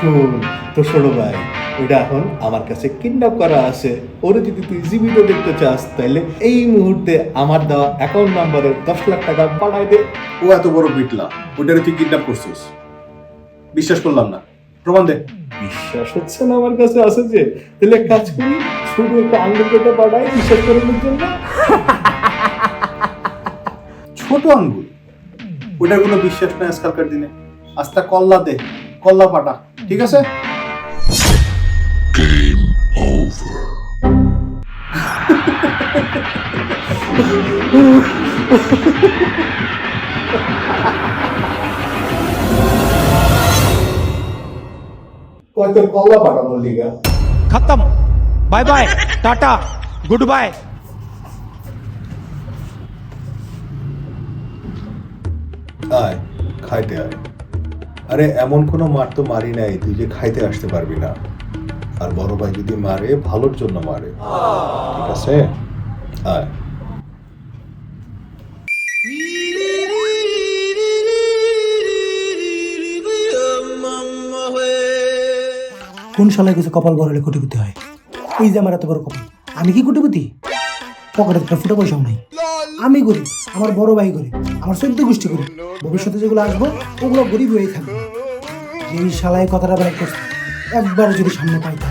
শোন তো ষোলো ভাই ওইটা এখন আমার কাছে কিডন্যাপ করা আছে। ওরে যদি তুই জীবিত দেখতে চাস তাহলে এই মুহূর্তে আমার দেওয়া অ্যাকাউন্ট নাম্বারে দশ লাখ টাকা পাঠাই দে। ও এত বড় বিটলা ওটারে তুই কিডন্যাপ করছিস? বিশ্বাস করলাম না। প্রমাণ দে। বিশ্বাস হচ্ছে না আমার কাছে আছে যে। তাহলে এক কাজ করি শুধু একটা আঙ্গুল কেটে পাঠাই বিশ্বাস করানোর জন্য ছোট আঙ্গুল ওইটার কোনো বিশ্বাস নাই আজকালকার দিনে। আস্তা কল্লা দে কল্লা পাটা ঠিক আছে? কত কল্লা পাটা বললি খতম। Bye bye tata goodbye. আয়, খাইতে আয়। আরে, এমন কোনো মার তো মারি নাই, তুই যে খাইতে আসতে পারবি না। আর বড় ভাই যদি মারে, ভালোর জন্য মারে। ঠিক আছে? আয়। কোন শালায় কিছু কপাল বড় হলে কোটিপতি হয়? এই যে আমার এত বড় কপাল। আমি কি কোটিপতি? পকেটে ফুটো পয়সাও নাই। আমি গরিব আমার বড় ভাই গরিব আমার চোদ্দ গোষ্ঠী গরিব ভবিষ্যতে যেগুলো আসব, ওগুলো গরিব হয়েই থাকবে। এই শালায় কথাটা বাইর করছে একবার যদি সামনে পাইতাম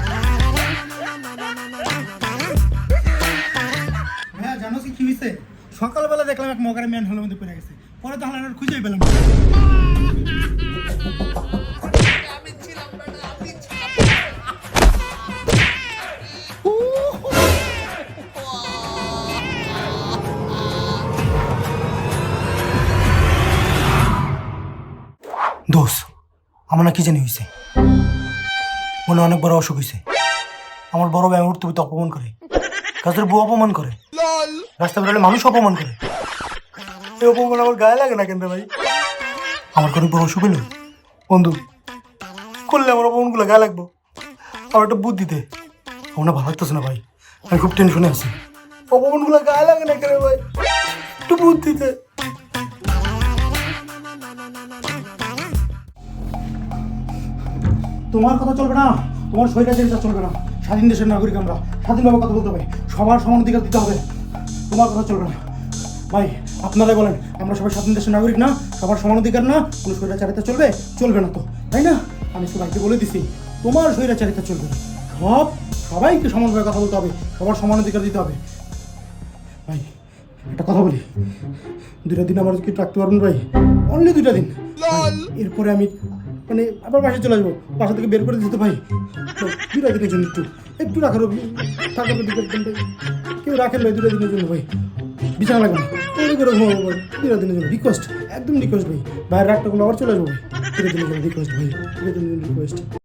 হ্যাঁ জানো কি কি হয়েছে সকালবেলা দেখলাম এক মগারে ম্যান হলের মধ্যে পড়ে গেছে। পরে তো হালানোর খুঁজেই পেলাম দোষ? আমার না কি জানি হয়েছে মনে অনেক বড় অসুখ হয়েছে আমার বড় ভাই উঠতে তো অপমান করে। কাজের বউ অপমান করে। রাস্তা বেরোলে মানুষ অপমান করে। এই অপমান আমার গায়ে লাগে না কেন ভাই? আমার কোনো বড় অসুখ হলো বন্ধু, করলে আমার অপমানগুলো গায়ে লাগবো। আমার একটা বুদ্ধি দে। আমার না ভালো লাগতেছে না ভাই। আমি খুব টেনশনে আছি। অপমানগুলো গায়ে লাগে না কেন ভাই? একটু বুদ্ধি তোমার কথা চলবে না। তোমার স্বৈরাচারিতা চলবে না। স্বাধীন দেশের নাগরিক আমরা। স্বাধীনভাবে কথা বলতে হবে। সবার সমান অধিকার দিতে হবে। তোমার কথা চলবে না। ভাই, আপনারাই বলেন, আমরা সবাই স্বাধীন দেশের নাগরিক না? সবার সমান অধিকার না? কোনো স্বৈরাচারিতা চলবে? চলবে না তো। তাই না? আমি সবাইকে বলে দিছি, তোমার স্বৈরাচারিতা চলবে না। সব, সবাইকে সমানভাবে কথা বলতে হবে। সবার সমান অধিকার দিতে হবে। ভাই, একটা কথা বলি। দুটা দিন আমার কি রাখতে পারবেন ভাই? অনলি দুটা দিন। এরপরে আমি মানে আবার বাসায় চলে আসব। বাসা থেকে বের করে দিতে ভাই। দুটা দিনের জন্য একটু একটু রাখার দিকে কেউ রাখেন ভাই দুটা দিনের জন্য ভাই। বিছানা লাগবে তৈরি করে ঘুমাবো ভাই দুটা দিনের জন্য। রিকোয়েস্ট একদম রিকোয়েস্ট ভাই। বাইরে রাখটা কোনো আবার চলে আসব ভাই। দুটা দিনের জন্য রিকোয়েস্ট ভাই। দুটা দিনের জন্য রিকোয়েস্ট